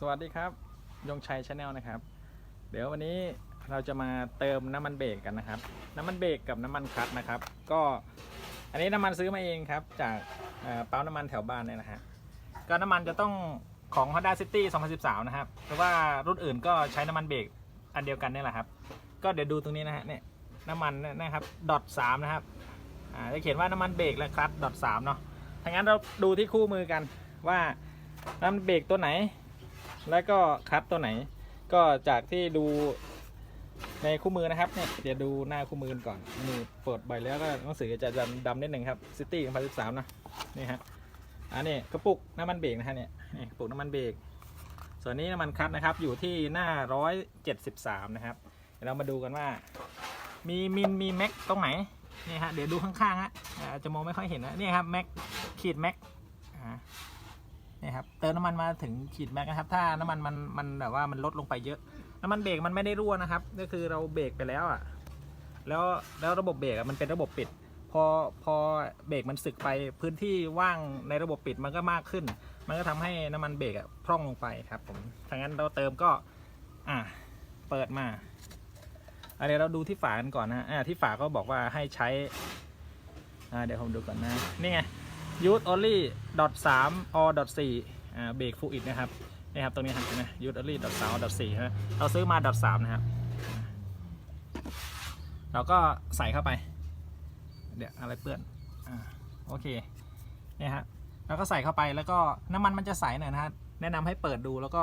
สวัสดีครับยงชัยชาแนลนะครับ เดี๋ยววันนี้เราจะมาเติมน้ำมันเบรกกันนะครับ น้ำมันเบรกกับน้ำมันคลัตช์นะครับ ก็อันนี้น้ำมันซื้อมาเองครับ จากปั๊มน้ำมันแถวบ้านเนี่ยนะฮะก็น้ำมันจะต้องของ Honda City 2013 นะครับหรือว่ารุ่นอื่นก็ใช้น้ำมันเบรกอันเดียวกันนี่แหละครับ ก็เดี๋ยวดูตรงนี้นะฮะเนี่ยน้ำมันนะครับดอทสามนะครับอ่าจะเขียนว่าน้ำมันเบรกและคลัตดอทสามเนาะถ้างั้นเราดูที่คู่มือกันว่าน้ำมันเบรกตัวไหน แล้วก็คัดตัวไหน ก็จากที่ดูในคู่มือนะครับเนี่ยเดี๋ยวดูหน้าคู่มือกันก่อนนี่เปิดใบแล้วก็หนังสือจะดำดำนิดหนึ่งครับซิตี้2013นะนี่ฮะอันนี้กระปุกน้ำมันเบรกนะฮะเนี่ยนี่กระปุกน้ำมันเบรกส่วนนี้น้ำมันคัดนะครับอยู่ที่หน้า173นะครับเดี๋ยวเรามาดูกันว่า มีมินมีแม็กตรงไหนนี่ฮะเดี๋ยวดูข้างๆฮะจะมองไม่ค่อยเห็นนะนี่ครับแม็กขีดแม็ก ครับเติมน้ำมันมาถึงขีดแม็กนะครับ ถ้าน้ำมันมันมันแบบว่ามันลดลงไปเยอะ น้ำมันเบรกมันไม่ได้รั่วนะครับ ก็คือเราเบรกไปแล้วอะแล้วแล้วระบบเบรกอะมันเป็นระบบปิด พอพอเบรกมันสึกไปพื้นที่ว่างในระบบปิดมันก็มากขึ้น มันก็ทำให้น้ำมันเบรกอะพร่องลงไปครับผมถ้างั้นเราเติมก็อะเปิดมาอันนี้เราดูที่ฝากันก่อนนะอ่าที่ฝาก็บอกว่าให้ใช้อ่าเดี๋ยวผมดูก่อนนะ นี่ไง use only dot 3 or dot 4อ่ เบรกฟูอิดนะครับนี่ครับตรงนี้ครับเห็นไหม use only dot 3 or dot 4ใช่ไหมเราซื้อมา dot 3นะครับเราก็ใส่เข้าไป เดี๋ยวอะไรเปื้อนอ่าโอเคเนี่ยฮะแล้วก็ใส่เข้าไปแล้วก็น้ำมันมันจะใสหน่อยนะฮะแนะนำให้เปิดดูแล้วก็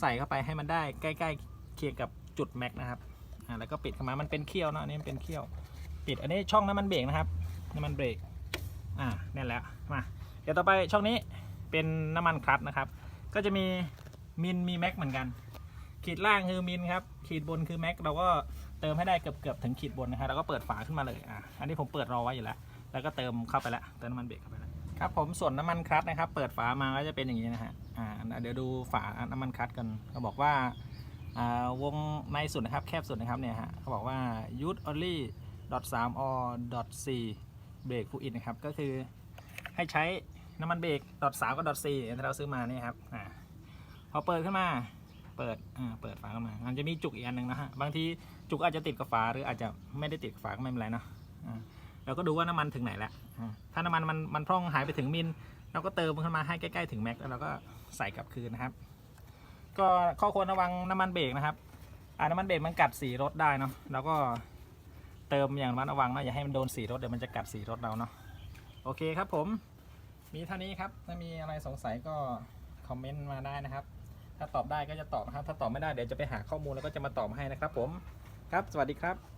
ใส่เข้าไปให้มันได้ใกล้ๆเคียงกับจุดแม็กนะครับอ่าแล้วก็ปิดเข้ามามันเป็นเขี้ยวเนาะอันนี้มันเป็นเขี้ยว ปิดอันนี้ช่องน้ำมันเบรกนะครับน้ำมันเบรกอ่านี่นแหละมาเดี๋ยวต่อไปช่องนี้ เป็นน้ำมันคลัตนะครับ ก็จะมีมินมีแม็กเหมือนกัน ขีดล่างคือมินครับ ขีดบนคือแม็กเราก็เติมให้ได้เกือบเกือบๆถึงขีดบนนะครับแล้วก็เปิดฝาขึ้นมาเลยอ่าอันนี้ผมเปิดรอไว้อยู่แล้ว แล้วก็เติมเข้าไปแล้วเติมน้ำมันเบรกเข้าไปแล้วครับผมส่วนน้ำมันคลัตนะครับ เปิดฝามาก็จะเป็นอย่างนี้นะฮะอ่าเดี๋ยวดูฝาน้ำมันคลัตกันเขาบอกว่าอ่าวงในสุดนะครับแคบสุดนะครับเนี่ยฮะเขาบอกว่า use only dot 3 or dot 4เบรกฟูอินนะครับก็คือให้ใช้ น้ำมันเบรกดอทสามกับดอทสี่ที่เราซื้อมานี่ครับอ่าพอเปิดขึ้นมา เปิดอ่าเปิดฝาขึ้นมา มันจะมีจุกอีกอันหนึ่งนะฮะ บางทีจุกอาจจะติดกับฝาหรืออาจจะไม่ได้ติดฝาก็ไม่เป็นไรเนาะอ่าเราก็ดูว่าน้ำมันถึงไหนแล้วถ้าน้ำมันมันมันพร่องหายไปถึงมิลเราก็เติมขึ้นมาให้ใกล้ๆถึงแม็กแล้วเราก็ใส่กลับคืนนะครับ ก็ข้อควรระวังน้ำมันเบรกนะครับอ่าน้ำมันเบรกมันกัดสีรถได้เนาะเราก็เติมอย่างระมัดระวังนะอย่าให้มันโดนสีรถเดี๋ยวมันจะกัดสีรถเราเนาะโอเคครับผม มีเท่านี้ครับ ถ้ามีอะไรสงสัยก็คอมเมนต์มาได้นะครับ ถ้าตอบได้ก็จะตอบนะครับ ถ้าตอบไม่ได้เดี๋ยวจะไปหาข้อมูลแล้วก็จะมาตอบให้นะครับผม ครับ สวัสดีครับ